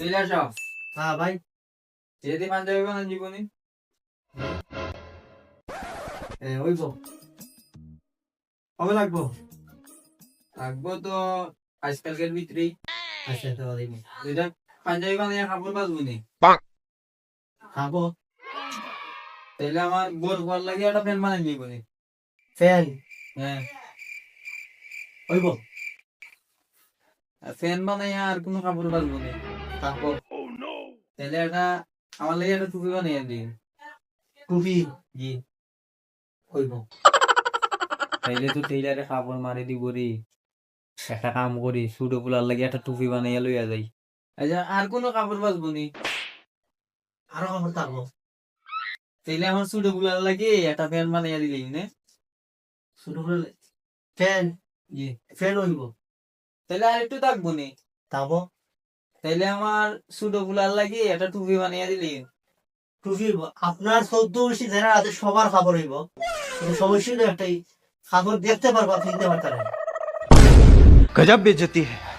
Taylor shop হ্যাঁ ভাই। যেদি পাঞ্জাবি বানান জীবনী এ ওইব। কবে লাগবো? থাকব তো আজকালকের ভিতরেই। আচ্ছা তো দিন দুইটা পাঞ্জাবি বানিয়ে কাপড় বাঁচবো নি। খাব। তাইলে আমার বোর ঘর লাগে একটা প্যান্ট বানাই দিব নি। ফ্যান? হ্যাঁ। ওইব। ফ্যান বানাই আর কোনো কাপড় বাঁচবো নি। খাব তাহলে একটা আমার লাগে একটা টুপি বানিয়ে দিন টুপি? জি। ওইব তাইলে তো টেইলারে কাপড় মারি দিব রে। একটা কাম করি সুটো ফুলার লাগে একটা টুপি বানাইয়া লইয়া যাই। আচ্ছা আর কোনো কাপড় বাঁচবো নি? আরও আমার থাকব তাইলে আমার সুটো ফুলার লাগে একটা প্যান্ট বানাইয়া দিলেই নে। শুরু করলে ফ্যান? জি। ফ্যান ওইব তাহলে আর একটু থাকব নি। থাকব তাইলে আমার ছোট ফুলার লাগি একটা টুপি বানিয়ে দিলি। টুপি আপনার চোদ্দ বেশি যারা আছে সবার খাবার হইব। সমস্যা একটাই খাবার দেখতে পারব আপনি পারতাম গজব বেজতি হ্যাঁ